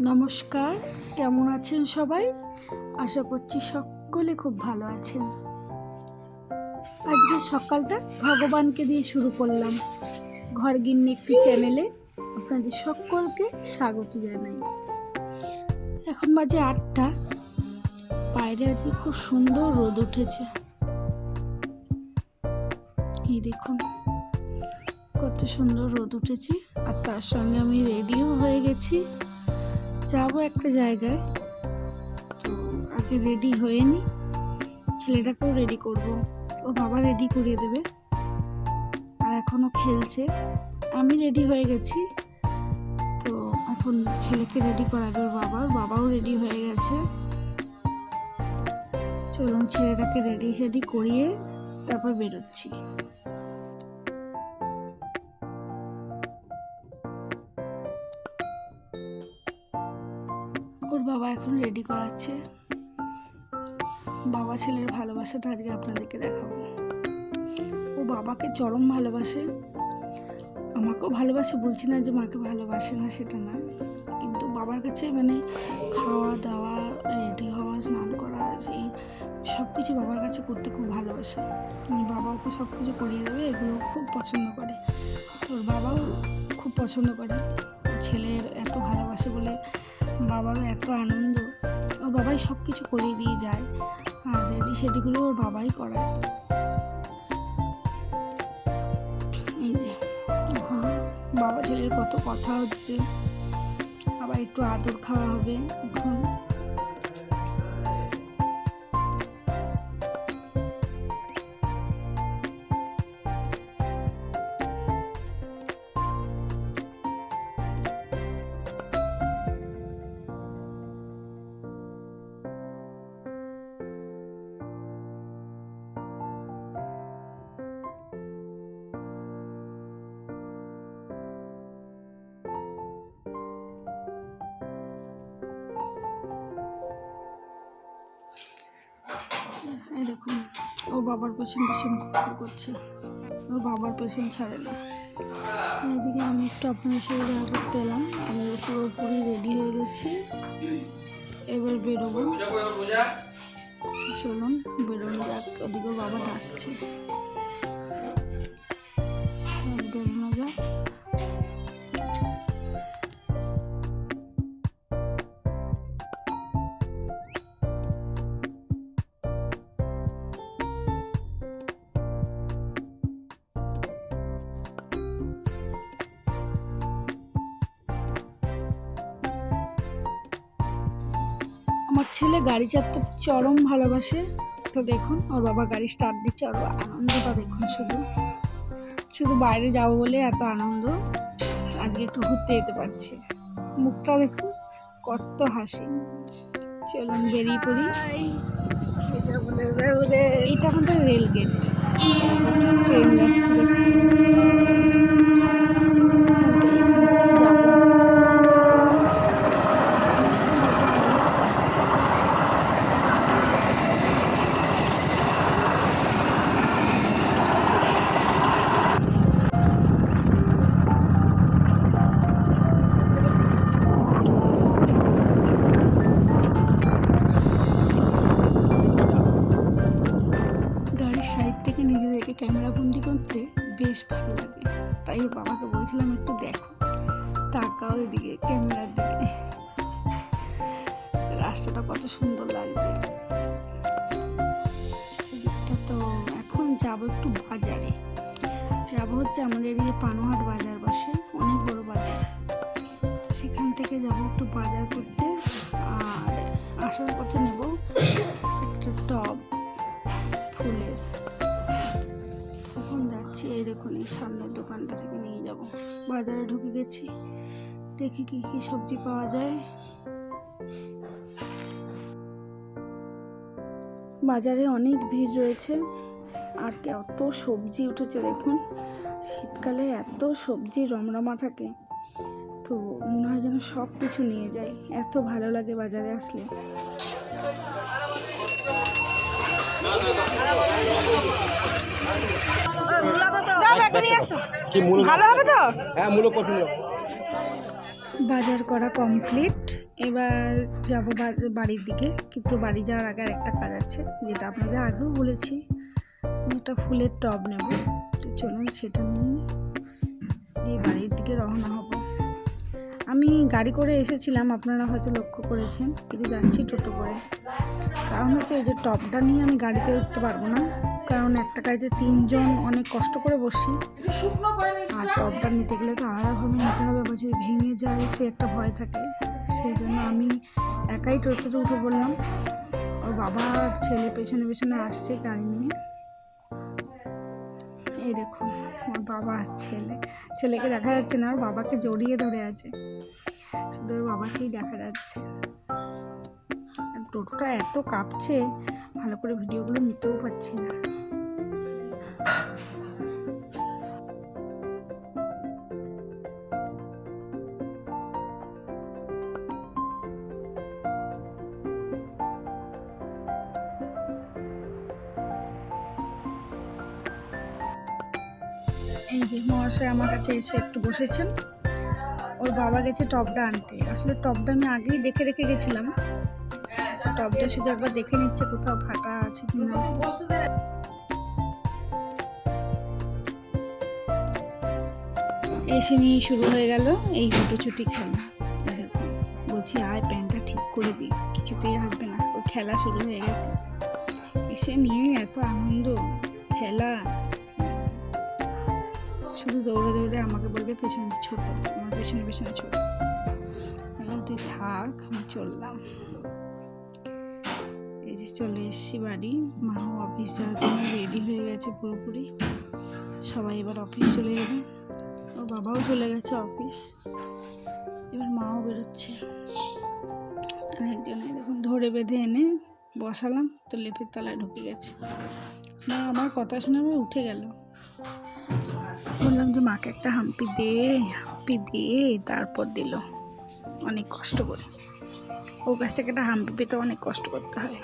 নমস্কার, কেমন আছেন সবাই? আশা করছি সকলে খুব ভালো আছেন। আজকে সকালটা ভগবানকে দিয়ে শুরু করলাম। ঘর গিন্নি একটি চ্যানেলে আপনাদের সকলকে স্বাগত জানাই। এখন বাজে আটটা। বাইরে আজকে খুব সুন্দর রোদ উঠেছে। এই দেখুন, কত সুন্দর রোদ উঠেছে। আর তার সঙ্গে আমি রেডিও হয়ে গেছি। যাব একটা জায়গায়। তো আগে রেডি হয়ে নি। ছেলেটাকেও রেডি করব। ওর বাবা রেডি করিয়ে দেবে। আর এখনও খেলছে। আমি রেডি হয়ে গেছি। তো এখন ছেলেকে রেডি করাবে ওর বাবা। বাবাও রেডি হয়ে গেছে। চলুন ছেলেটাকে রেডি রেডি করিয়ে তারপর বেরোচ্ছি। বাবা এখন রেডি করাচ্ছে। বাবা ছেলের ভালোবাসাটা আজকে আপনাদেরকে দেখাবো। ও বাবাকে চরম ভালোবাসে। আমাকেও ভালোবাসে, বলছি না যে মাকে ভালোবাসে না, সেটা না। কিন্তু বাবার কাছে মানে খাওয়া দাওয়া রেডি হওয়া, স্নান করা, এই সব কিছু বাবার কাছে করতে খুব ভালোবাসে। মানে বাবা ওকে সব কিছু করিয়ে দেবে, এগুলো খুব পছন্দ করে। ওর বাবাও খুব পছন্দ করে। ছেলের এত ভালোবাসে বলে বাবারও এত আনন্দ। ওর বাবাই সব কিছু করে দিয়ে যায়। আর রেডি সেডিগুলো ওর বাবাই করায়। এই যে বাবা ছেলের কত কথা হচ্ছে। আবার একটু আদর খাওয়া হবে। এখন এই দেখুন ও বাবার পেছন পেছন কুকুর করছে। ওর বাবার পেছন ছাড়ে না। এদিকে আমি একটু আপনাদের সাথে দেখা করতে এলাম। আমি পুরোপুরি রেডি হয়ে গেছি। এবার বেরোবো। চলুন, বেরোনো যাক। ওদিকে বাবা ডাকছে। আমার ছেলে গাড়ি চাপতে চরম ভালোবাসে। তো দেখুন, ওর বাবা গাড়ি স্টার্ট দিচ্ছে, ওর আনন্দটা দেখুন শুধু। শুধু বাইরে যাব বলে এত আনন্দ, আজকে একটু ঘুরতে যেতে পারছি। মুখটা দেখুন, কত হাসি। চলুন বেরিয়ে পড়ি। এটা তো রেল গেট ট্রেন যাচ্ছে দেখুন। বেশ ভালো লাগে। তাই ওর বাবাকে বলছিলাম, একটু দেখো। তাকাও এদিকে, ক্যামেরার দিকে। রাস্তাটা কত সুন্দর চারিদিকটা তো এখন যাব একটু বাজারে। যাব হচ্ছে আমাদের এদিকে পানোহাট বাজার বসে অনেক বড় বাজার। তো সেখান থেকে যাব একটু বাজার করতে। আর আসার পথে নেব একটা টব। এই দেখুন, এই সামনের দোকানটা থেকে নিয়ে যাব। বাজারে ঢুকে গেছি। দেখি কি কি সবজি পাওয়া যায়। বাজারে অনেক ভিড় রয়েছে। আর এত সবজি উঠেছে দেখুন। শীতকালে এত সবজি রমরমা থাকে। তো মনে হয় যেন সব কিছু নিয়ে যাই। এত ভালো লাগে বাজারে আসলে। কি মূল ভালো হবে তো? হ্যাঁ মূল বাজার করা কমপ্লিট এবার যাব বাড়ির দিকে। কিন্তু বাড়ি যাওয়ার আগে আর একটা কাজ আছে যেটা আপনাদের আগেও বলেছি। একটা ফুলের টব নেব। তো চলুন সেটা নিয়ে দিয়ে বাড়ির দিকে রওনা হব। আমি গাড়ি করে এসেছিলাম, আপনারা হয়তো লক্ষ্য করেছেন। কিন্তু যাচ্ছি টোটো করে। কারণ হচ্ছে এই যে টপটা নিয়ে আমি গাড়িতে উঠতে পারব না, কারণ একটা গাড়িতে তিনজন অনেক কষ্ট করে বসি আর টপটা নিতে গেলে তো আলাদাভাবে নিতে হবে, আবার যদি ভেঙে যায়, সে একটা ভয় থাকে। সেই জন্য আমি একাই টোটোতে উঠে পড়লাম। ওর বাবা ছেলে পেছনে পেছনে আসছে গাড়ি নিয়ে। এই দেখুন আমার বাবা ছেলে। ছেলেকে দেখা যাচ্ছে না আর বাবাকে জড়িয়ে ধরে আছে। শুধু ওর বাবাকেই দেখা যাচ্ছে। টোটোটা এত কাঁপছে, ভালো করে ভিডিওগুলো নিতেও পারছি না। এই যে মহাশয় আমার কাছে এসে একটু বসেছেন। ওর বাবা গেছে টপটা আনতে। আসলে টপটা আমি আগেই দেখে রেখে গেছিলাম। টপটা শুধু একবার দেখে নিচ্ছে কোথাও ফাটা আছে কি না এসে নিয়ে শুরু হয়ে গেল এই হুটোছুটি খেলা। বলছি, আয়, প্যান্টটা ঠিক করে দিই কিছুতেই আসবে না। ওর খেলা শুরু হয়ে গেছে। এসে নিয়ে এত আনন্দ। খেলা শুধু দৌড়ে দৌড়ে আমাকে বলবে পেছনে ছোট, আমার পেছনে পেছনে ছোট। বললাম, তুই থাক, আমি চললাম। এই যে চলে এসেছি বাড়ি। মাও অফিস যাওয়ার জন্য রেডি হয়ে গেছে পুরোপুরি। সবাই এবার অফিস চলে যাবে ওর বাবাও চলে গেছে অফিস এবার মাও বেরোচ্ছে। একজনে দেখুন, ধরে বেঁধে এনে বসালাম। তো লেপের তলায় ঢুকে গেছে। মা আমার কথা শুনে আবার উঠে গেল। বললাম যে মাকে একটা হাম্পি দে হাম্পি দে, তারপর দিল। অনেক কষ্ট করে। ও গাছটাকে একটা হাম্পি পেতে অনেক কষ্ট করতে হয়।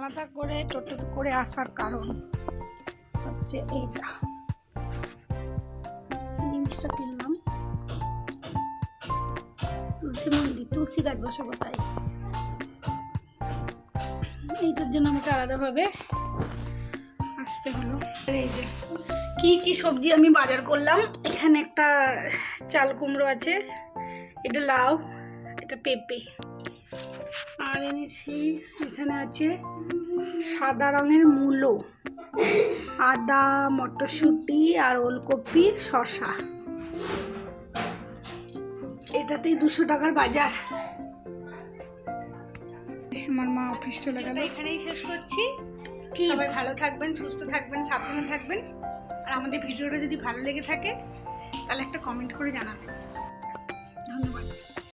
আলাদা করে টোটো করে আসার কারণ হচ্ছে এইটা। জিনিসটা কিনলাম। তুলসী মন্দির, তুলসী গাছ বসাবো তাই। এইটার জন্য আমাকে আলাদাভাবে আসতে হলো। এই যে, কি কি সবজি আমি বাজার করলাম? এখানে একটা চাল কুমড়ো আছে, এটা লাউ, এটা পেঁপে। আর এনেছি এখানে আছে সাদা রঙের মূলো আদা মটরশুঁটি আর ওলকপি শসা। এটাতেই দুশো টাকার বাজার। আমার মা অফিস চলে গেল। এখানেই শেষ করছি। সবাই ভালো থাকবেন সুস্থ থাকবেন সাবধানে থাকবেন। আর আমাদের ভিডিওটা যদি ভালো লেগে থাকে তাহলে একটা কমেন্ট করে জানাবেন। ধন্যবাদ।